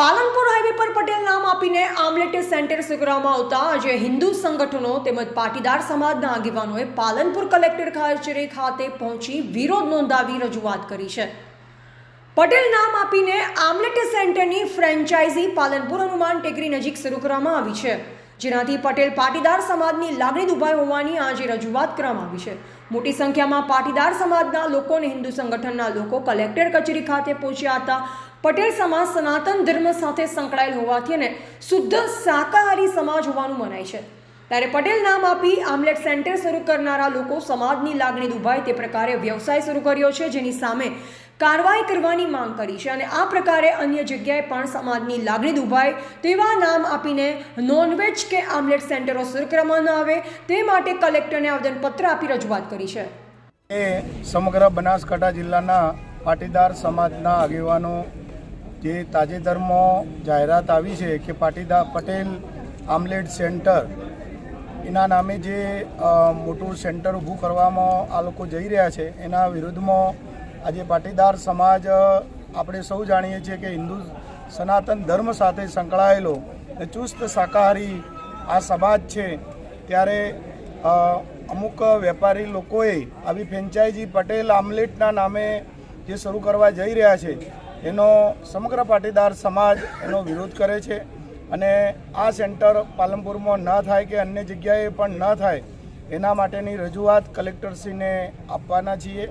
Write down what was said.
Palanpur highway પર પટેલ નામ આપીને આમલેટ સેન્ટર સ્વીકારવામાં આવતા આજે હિન્દુ સંગઠનો તેમજ પાટીદાર સમાજના આગેવાનોએ પાલનપુર કલેક્ટર કચેરી ખાતે પહોંચી વિરોધ નોંધાવી રજૂઆત કરી છે. પટેલ નામ આપીને આમલેટ સેન્ટરની ફ્રેન્ચાઇઝી પાલનપુર હનુમાન ટેકરી નજીક શરૂ કરવામાં આવી છે. જેનાથી પટેલ પાટીદાર સમાજની લાગણી દુભાઈ હોવાની આજે રજૂઆત કરવામાં આવી છે. મોટી સંખ્યામાં પાટીદાર સમાજના લોકો અને હિન્દુ સંગઠનના લોકો કલેક્ટર કચેરી ખાતે પહોંચ્યા હતા. પટેલ સમાજ સનાતન ધર્મ સાથે સંકળાયેલ હોવાથી અને શુદ્ધ શાકાહારી સમાજ હોવાનું મનાય છે. ત્યારે પટેલ નામ આપી આમલેટ સેન્ટર શરૂ કરનારા લોકો સમાજની લાગણી દુભાય તે પ્રકારે વ્યવસાય શરૂ કર્યો છે, જેની સામે કાર્યવાહી કરવાની માંગ કરી છે અને આ પ્રકારે અન્ય જગ્યાએ પણ સમાજની લાગણી દુભાય તેવા નામ આપીને નોનવેજ કે આમલેટ સેન્ટરો શરૂ કરવામાં આવે તે માટે કલેક્ટરને આવેદનપત્ર આપી રજૂઆત કરી છે. એ સમગ્ર બનાસકાંઠા જિલ્લાના પાટીદાર સમાજના આગેવાનો જે તાજેતરમાં જાહેરાત આવી છે કે પાટીદાર પટેલ આમલેટ સેન્ટર એના નામે જે મોટું સેન્ટર ઊભું કરવામાં આ લોકો જઈ રહ્યા છે, એના વિરુદ્ધમાં આજે પાટીદાર સમાજ આપણે સૌ જાણીએ છીએ કે હિન્દુ સનાતન ધર્મ સાથે સંકળાયેલો અને ચુસ્ત શાકાહારી આ સમાજ છે, ત્યારે અમુક વેપારી લોકોએ આવી ફ્રેન્ચાઇઝી પટેલ આમલેટના નામે જે શરૂ કરવા જઈ રહ્યા છે, એનો સમગ્ર પાટીદાર સમાજ એનો વિરોધ કરે છે. અને આ સેન્ટર પાલનપુરમાં ન થાય કે અન્ય જગ્યાએ પણ ન થાય, એના માટેની રજૂઆત કલેક્ટરશ્રીને આપવાના છીએ.